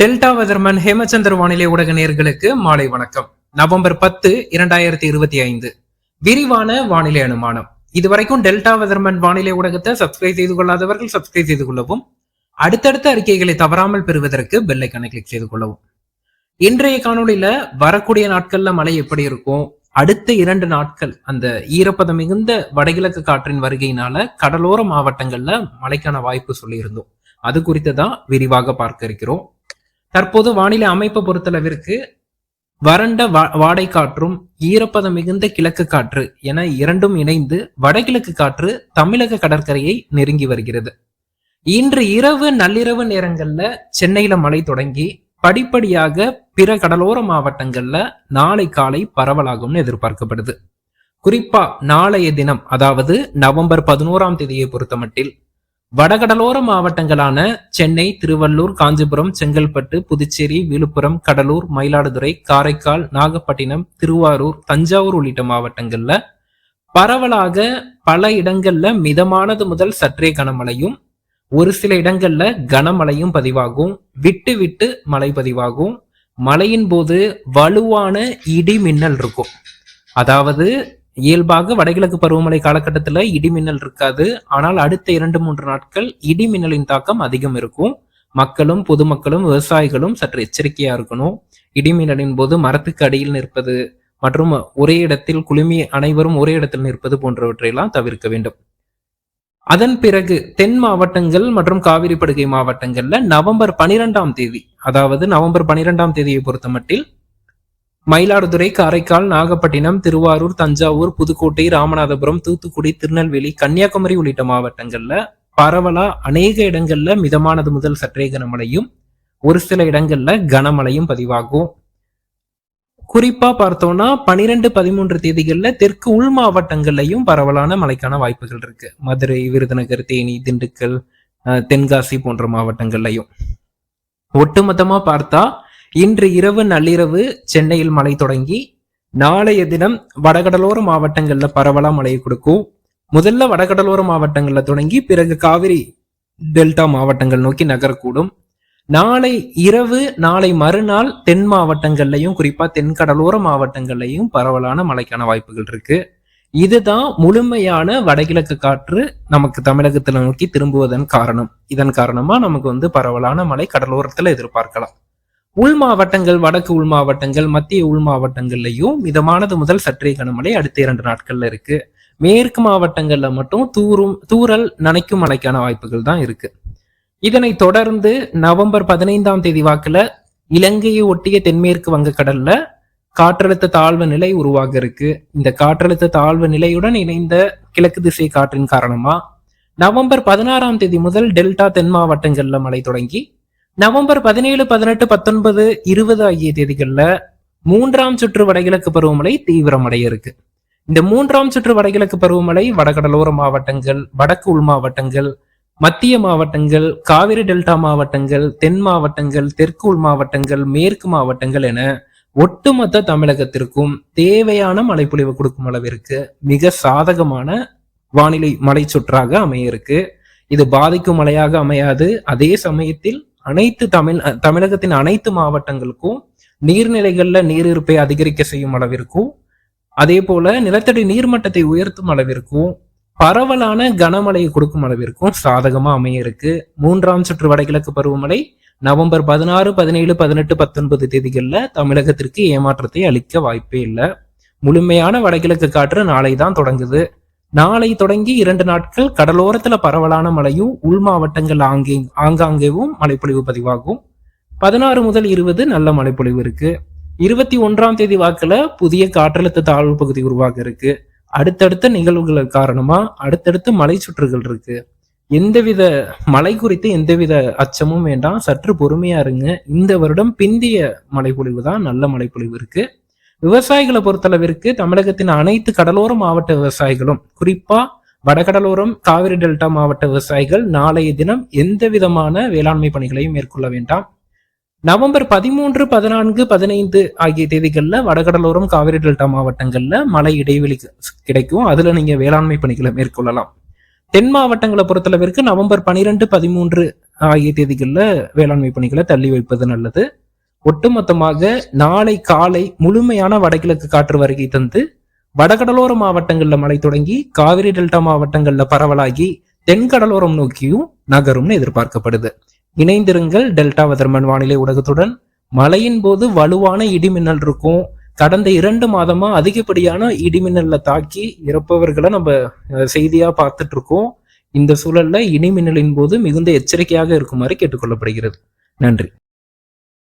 Delta weatherman Hemachandra வானிலை ஊடக நேர்களுக்கு மாலை வணக்கம். நவம்பர் பத்து இரண்டாயிரத்தி இருபத்தி ஐந்து. விரிவான வானிலை அனுமானம். இதுவரைக்கும் டெல்டா வெதர்மன் வானிலை ஊடகத்தை சப்ஸ்கிரைப் செய்து கொள்ளாதவர்கள் சப்ஸ்கிரைப் செய்து கொள்ளவும் அடுத்தடுத்த அறிக்கைகளை தவறாமல் பெறுவதற்கு பெல்லைக்கான கிளிக் செய்து கொள்ளவும். இன்றைய காணொளியில வரக்கூடிய நாட்கள்ல மழை எப்படி இருக்கும்? அடுத்த இரண்டு நாட்கள் அந்த ஈரப்பதம் மிகுந்த வடகிழக்கு காற்றின் வருகையினால கடலோர மாவட்டங்கள்ல மழைக்கான வாய்ப்பு சொல்லியிருந்தோம். அது குறித்து தான் விரிவாக பார்க்க இருக்கிறோம். தற்போது வானிலை அமைப்பை பொறுத்தளவிற்கு வறண்ட வாடை காற்றும் ஈரப்பதம் மிகுந்த கிழக்கு காற்று என இரண்டும் இணைந்து வடகிழக்கு காற்று தமிழக கடற்கரையை நெருங்கி வருகிறது. இன்று இரவு நள்ளிரவு நேரங்கள்ல சென்னையில மழை தொடங்கி படிப்படியாக பிற கடலோர மாவட்டங்கள்ல நாளை காலை பரவலாகும்னு எதிர்பார்க்கப்படுது. குறிப்பா நாளைய தினம் அதாவது நவம்பர் பதினோராம் தேதியை பொறுத்தமட்டில் வடகடலோர மாவட்டங்களான சென்னை திருவள்ளூர் காஞ்சிபுரம் செங்கல்பட்டு புதுச்சேரி விழுப்புரம் கடலூர் மயிலாடுதுறை காரைக்கால் நாகப்பட்டினம் திருவாரூர் தஞ்சாவூர் உள்ளிட்ட மாவட்டங்கள்ல பரவலாக பல இடங்கள்ல மிதமானது முதல் சற்றே கனமழையும் ஒரு சில இடங்கள்ல கனமழையும் பதிவாகும் விட்டு விட்டு மழை பதிவாகும். மழையின் போது வலுவான இடி மின்னல் இருக்கும். அதாவது இயல்பாக வடகிழக்கு பருவமழை காலகட்டத்தில் இடிமின்னல் இருக்காது. ஆனால் அடுத்த இரண்டு மூன்று நாட்கள் இடிமின்னலின் தாக்கம் அதிகம் இருக்கும். மக்களும் பொதுமக்களும் விவசாயிகளும் சற்று எச்சரிக்கையா இருக்கணும். இடிமின்னலின் போது மரத்துக்கு அடியில் நிற்பது மற்றும் ஒரே இடத்தில் குளுமி அனைவரும் ஒரே இடத்தில் நிற்பது போன்றவற்றையெல்லாம் தவிர்க்க வேண்டும். அதன் பிறகு தென் மாவட்டங்கள் மற்றும் காவிரி படுகை மாவட்டங்கள்ல நவம்பர் பனிரெண்டாம் தேதி அதாவது நவம்பர் பனிரெண்டாம் தேதியை பொறுத்த மட்டில் மயிலாடுதுறை காரைக்கால் நாகப்பட்டினம் திருவாரூர் தஞ்சாவூர் புதுக்கோட்டை ராமநாதபுரம் தூத்துக்குடி திருநெல்வேலி கன்னியாகுமரி உள்ளிட்ட மாவட்டங்கள்ல பரவலா அநேக இடங்கள்ல மிதமானது முதல் சற்றே கனமழையும் ஒரு சில இடங்கள்ல கனமழையும் பதிவாகும். குறிப்பா பார்த்தோம்னா பனிரெண்டு பதிமூன்று தேதிகள்ல தெற்கு உள் மாவட்டங்கள்லயும் பரவலான மழைக்கான வாய்ப்புகள் இருக்கு. மதுரை விருதுநகர் தேனி திண்டுக்கல் தென்காசி போன்ற மாவட்டங்கள்லையும். ஒட்டுமொத்தமா பார்த்தா இன்று இரவு நள்ளிரவு சென்னையில் மழை தொடங்கி நாளைய தினம் வடகடலோர மாவட்டங்களில் பரவலாக மழையை கொடுக்கும். முதல்ல வடகடலோர மாவட்டங்களில் தொடங்கி பிறகு காவிரி டெல்டா மாவட்டங்கள் நோக்கி நகரக்கூடும். நாளை இரவு நாளை மறுநாள் தென் மாவட்டங்கள்லையும் குறிப்பா தென்கடலோர மாவட்டங்கள்லையும் பரவலான மழைக்கான வாய்ப்புகள் இருக்கு. இதுதான் முழுமையான வடகிழக்கு காற்று நமக்கு தமிழகத்துல நோக்கி திரும்புவதன் காரணம். இதன் காரணமா நமக்கு வந்து பரவலான மழை கடலோரத்துல எதிர்பார்க்கலாம். உள் மாவட்டங்கள் வடக்கு உள் மாவட்டங்கள் மத்திய உள் மாவட்டங்கள்லயும் மிதமானது முதல் சற்றே கனமழை அடுத்த இரண்டு நாட்கள்ல இருக்கு. மேற்கு மாவட்டங்கள்ல மட்டும் தூரும் தூரல் நனைக்கும் மழைக்கான வாய்ப்புகள் தான் இருக்கு. இதனை தொடர்ந்து நவம்பர் பதினைந்தாம் தேதி வாக்குல இலங்கையை ஒட்டிய தென்மேற்கு வங்கக்கடல்ல காற்றழுத்த தாழ்வு நிலை உருவாக இருக்கு. இந்த காற்றழுத்த தாழ்வு நிலையுடன் இணைந்த கிழக்கு திசை காற்றின் காரணமா நவம்பர் பதினாறாம் தேதி முதல் டெல்டா தென் மாவட்டங்கள்ல மழை தொடங்கி நவம்பர் பதினேழு பதினெட்டு பத்தொன்பது இருபது ஆகிய தேதிகளில் மூன்றாம் சுற்று வடகிழக்கு பருவமழை தீவிரமடைய இருக்கு இந்த மூன்றாம் சுற்று வடகிழக்கு பருவமழை வடகடலோர மாவட்டங்கள் வடக்கு உள் மாவட்டங்கள் மத்திய மாவட்டங்கள் காவிரி டெல்டா மாவட்டங்கள் தென் மாவட்டங்கள் தெற்கு உள் மாவட்டங்கள் மேற்கு மாவட்டங்கள் என ஒட்டுமொத்த தமிழகத்திற்கும் தேவையான மழைப்பொழிவு கொடுக்கும் அளவிற்கு மிக சாதகமான வானிலை மலை சுற்றாக அமைய இருக்கு இது பாதிக்கும் மழையாக அமையாது. அதே சமயத்தில் அனைத்து தமிழ் தமிழகத்தின் அனைத்து மாவட்டங்களுக்கும் நீர்நிலைகள்ல நீர் இருப்பை அதிகரிக்க செய்யும் அளவிற்கும் அதே போல நிலத்தடி நீர்மட்டத்தை உயர்த்தும் அளவிற்கும் பரவலான கனமழையை கொடுக்கும் அளவிற்கும் சாதகமா அமைய இருக்கு. மூன்றாம் சுற்று வடகிழக்கு பருவமழை நவம்பர் பதினாறு பதினேழு பதினெட்டு பத்தொன்பது தேதிகளில் தமிழகத்திற்கு ஏமாற்றத்தை அளிக்க வாய்ப்பே இல்லை. முழுமையான வடகிழக்கு காற்று நாளை தான் தொடங்குது. நாளை தொடங்கி இரண்டு நாட்கள் கடலோரத்துல பரவலான மழையும் உள் மாவட்டங்கள் ஆங்கே ஆங்காங்கேவும் மழைப்பொழிவு பதிவாகும். பதினாறு முதல் இருபது நல்ல மழைப்பொழிவு இருக்கு. இருபத்தி ஒன்றாம் தேதி வாக்குல புதிய காற்றழுத்த தாழ்வு பகுதி உருவாக இருக்கு. அடுத்தடுத்த நிகழ்வுகள் காரணமா அடுத்தடுத்து மலை சுற்றுகள் இருக்கு. எந்தவித மழை குறித்து எந்தவித அச்சமும் வேண்டாம். சற்று பொறுமையா இருங்க. இந்த வருடம் பிந்திய மழைப்பொழிவு தான் நல்ல மழைப்பொழிவு இருக்கு. விவசாயிகளை பொறுத்தளவிற்கு தமிழகத்தின் அனைத்து கடலோர மாவட்ட விவசாயிகளும் குறிப்பா வடகடலோரம் காவிரி டெல்டா மாவட்ட விவசாயிகள் நாளைய தினம் எந்த விதமான வேளாண்மை பணிகளையும் மேற்கொள்ள வேண்டாம். நவம்பர் பதிமூன்று பதினான்கு பதினைந்து ஆகிய தேதிகளில் வடகடலோரம் காவிரி டெல்டா மாவட்டங்களில் மழை இடைவெளி கிடைக்கும். அதில் நீங்கள் வேளாண்மை பணிகளை மேற்கொள்ளலாம். தென் மாவட்டங்களை பொறுத்தளவிற்கு நவம்பர் பனிரெண்டு பதிமூன்று ஆகிய தேதிகளில் வேளாண்மை பணிகளை தள்ளி வைப்பது நல்லது. ஒட்டுமொத்தமாக நாளை காலை முழுமையான வடகிழக்கு காற்று வருகை தந்து வடகடலோர மாவட்டங்கள்ல மழை தொடங்கி காவிரி டெல்டா மாவட்டங்கள்ல பரவலாகி தென்கடலோரம் நோக்கியும் நகரும்னு எதிர்பார்க்கப்படுது. இணைந்திருங்கள் டெல்டா வதர்மன் வானிலை ஊடகத்துடன். மழையின் போது வலுவான இடிமின்னல் இருக்கும். கடந்த இரண்டு மாதமா அதிகப்படியான இடிமின்னல்ல தாக்கி இறப்பவர்களை நம்ம செய்தியா பார்த்துட்டு இருக்கோம் இந்த சூழல்ல இடிமின்னலின் போது மிகுந்த எச்சரிக்கையாக இருக்குமாறு கேட்டுக்கொள்ளப்படுகிறது. நன்றி.